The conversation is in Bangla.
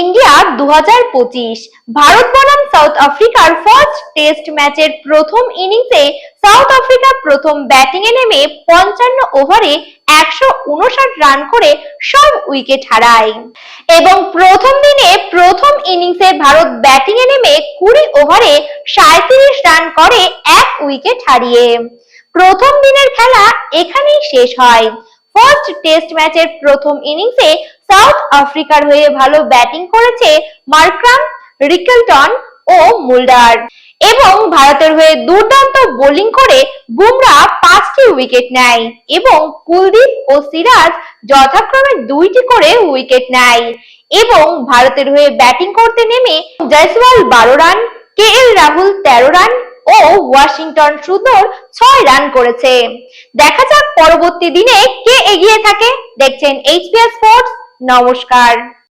ইন্ডিয়া দু ভারত বনাম সাউথ আফ্রিকার ফার্স্ট টেস্ট ম্যাচের প্রথম ইনিংসে সাউথ আফ্রিকা প্রথম ব্যাটিং এ নেমে পঞ্চান্ন ওভারে একশো উনষাট রান করে সব উইকেট হারায়। এবং প্রথম দিনে প্রথম ইনিংসে ভারত ব্যাটিং এ নেমে কুড়ি ওভারে সাঁত্রিশ রান করে এক উইকেট হারিয়ে। প্রথম দিনের খেলা এখানেই শেষ হয়। ফার্স্ট টেস্ট ম্যাচের প্রথম ইনিংসে সাউথ আফ্রিকার হয়ে ভালো ব্যাটিং করেছে মার্ক্রাম রিকেলটন ও মুল্ডার এবং ভারতের হয়ে দুর্দান্ত বোলিং করে বুমরা পাঁচটি উইকেট নেয় এবং কুলদীপ ও সিরাজ যথাক্রমে দুইটি করে উইকেট নেয়। এবং ভারতের হয়ে ব্যাটিং করতে নেমে জয়সওয়াল বারো রান কে এল রাহুল তেরো রান ও ওয়াশিংটন সুন্দর ছয় রান করেছে। দেখা যাক পরবর্তী দিনে কে এগিয়ে থাকে। দেখছেন এইচপিএস স্পোর্টস নমস্কার।